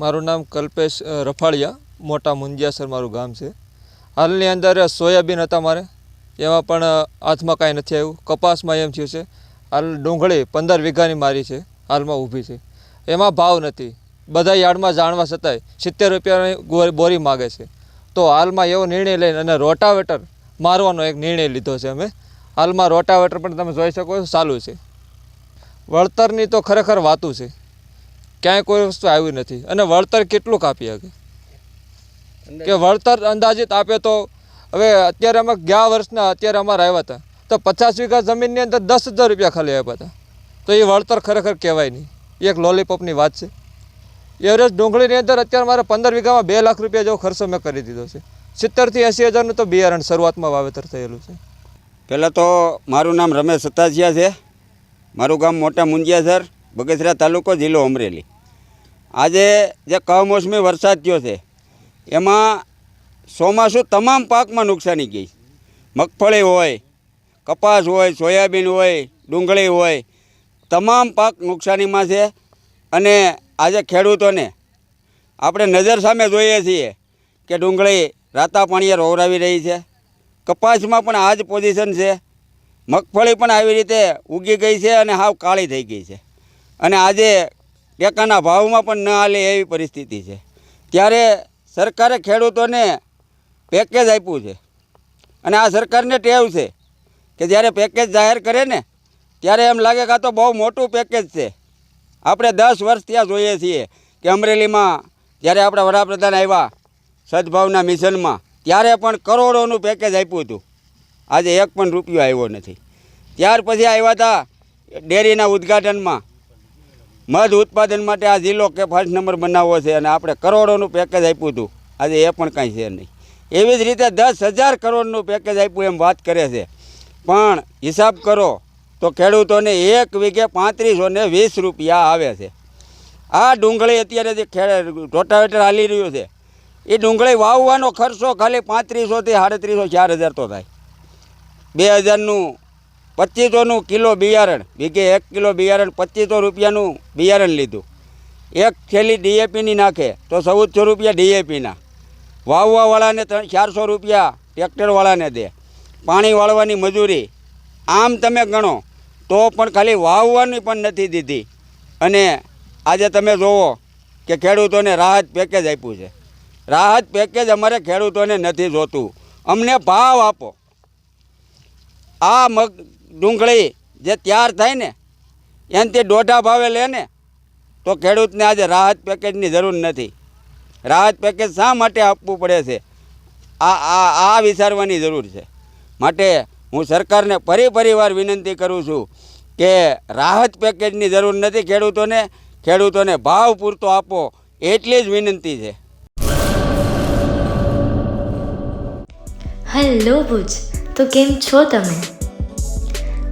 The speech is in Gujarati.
મારું નામ કલ્પેશ રફાળિયા, મોટા મુંજિયાસર મારું ગામ છે. હાલની અંદર સોયાબીન હતા મારે. એમાં પણ હાથમાં કાંઈ નથી આવ્યું. કપાસમાં એમ થયું છે. હાલ ડુંગળી પંદર વીઘાની મારી છે. હાલમાં ઊભી છે. એમાં ભાવ નથી. બધા યાર્ડમાં જાણવા છતાંય સિત્તેર રૂપિયાની બોરી માગે છે. તો હાલમાં એવો નિર્ણય લઈને અને રોટાવેટર મારવાનો એક નિર્ણય લીધો છે અમે. હાલમાં રોટાવેટર પણ તમે જોઈ શકો છો, ચાલુ છે. વળતરની તો ખરેખર વાતું છે. ક્યાંય કોઈ વસ્તુ આવી નથી. અને વળતર કેટલું કાપી શકે? કે વળતર અંદાજિત આપે તો હવે અત્યારે અમે ગયા વર્ષના અત્યારે અમારે આવ્યા હતા. તો પચાસ વીઘા જમીનની અંદર દસ હજાર રૂપિયા ખાલી આપ્યા હતા. તો એ વળતર ખરેખર કહેવાય નહીં. એક લોલીપોપની વાત છે. એવરેજ ડુંગળીની અંદર અત્યારે મારે પંદર વીઘામાં બે લાખ રૂપિયા જેવો ખર્ચો મેં કરી દીધો છે. સિત્તેરથી એંસી હજારનું તો બિયારણ શરૂઆતમાં વાવેતર થયેલું છે. પહેલાં તો મારું નામ રમેશ સતાસિયા છે. મારું ગામ મોટા મુંજિયાસર બગસરા તાલુકો જિલ્લો અમરેલી. આજે જે કમોસમી વરસાદ થયો છે, એમાં ચોમાસું તમામ પાકમાં નુકસાની ગઈ. મગફળી હોય, કપાસ હોય, સોયાબીન હોય, ડુંગળી હોય, તમામ પાક નુકસાનીમાં છે. અને આજે ખેડૂતોને આપણે નજર સામે જોઈએ છીએ કે ડુંગળી રાતા પાણીએ રોવરાવી રહી છે. કપાસમાં પણ આ જ પોઝિશન છે. મગફળી પણ આવી રીતે ઉગી ગઈ છે અને હાવ કાળી થઈ ગઈ છે. અને આજે ટેકાના ભાવમાં પણ ન હાલે એવી પરિસ્થિતિ છે. ત્યારે સરકારે ખેડૂતોને પેકેજ આપ્યું છે. અને આ સરકારને ટેવ છે કે જ્યારે પેકેજ જાહેર કરે ને, ત્યારે એમ લાગે કે આ તો બહુ મોટું પેકેજ છે. આપણે દસ વર્ષ ત્યાં જોઈએ છીએ કે અમરેલીમાં જ્યારે આપણા વડાપ્રધાન આવ્યા સદભાવના મિશનમાં, ત્યારે પણ કરોડોનું પેકેજ આપ્યું હતું. આજે એક પણ રૂપિયો આવ્યો નથી. ત્યાર પછી આવ્યા હતા ડેરીના ઉદ્ઘાટનમાં. મધ ઉત્પાદન માટે આ જિલ્લો કે ફર્સ્ટ નંબર બનાવવો છે અને આપણે કરોડોનું પેકેજ આપ્યું હતું. આજે એ પણ કાંઈ છે નહીં. એવી જ રીતે દસ હજાર કરોડનું પેકેજ આપ્યું એમ વાત કરે છે. પણ હિસાબ કરો તો ખેડૂતોને એક વીઘે પાંત્રીસો ને વીસ રૂપિયા આવે છે. આ ડુંગળી અત્યારે જે ખેડ, રોટાવેટર હાલી રહ્યું છે. એ ડુંગળી વાવવાનો ખર્ચો ખાલી પાંત્રીસોથી સાડત્રીસો ચાર હજાર તો થાય. બે હજારનું પચીસોનું કિલો બિયારણ વીઘે એક કિલો બિયારણ પચીસો રૂપિયાનું બિયારણ લીધું. એક થેલી ડીએપીની નાખે તો ચૌદસો રૂપિયા ડીએપીના. વાવવાવાળાને ત્રણ ચારસો રૂપિયા ટ્રેક્ટરવાળાને દે. પાણી વાળવાની મજૂરી. આમ તમે ગણો, તો પણ ખાલી વાવવાની પણ નથી દીધી. અને આજે તમે જુઓ કે ખેડૂતોને રાહત પેકેજ આપ્યું છે. રાહત પેકેજ અમારે ખેડૂતોને નથી જોતું. અમને ભાવ આપો. આ મગ ડુંગળી જે તૈયાર થાય ને, એનાથી દોઢા ભાવે લે ને, તો ખેડૂતને આજે રાહત પેકેજની જરૂર નથી. રાહત પેકેજ શા માટે આપવું પડે છે? આ આ આ વિચારવાની જરૂર છે. માટે હું સરકારને ફરી ફરીવાર વિનંતી કરું છું કે રાહત પેકેજની જરૂર નથી ખેડૂતોને ખેડૂતોને ભાવ પૂરતો આપો એટલી જ વિનંતી છે. હેલો ભુજ, તો કેમ છો તમે?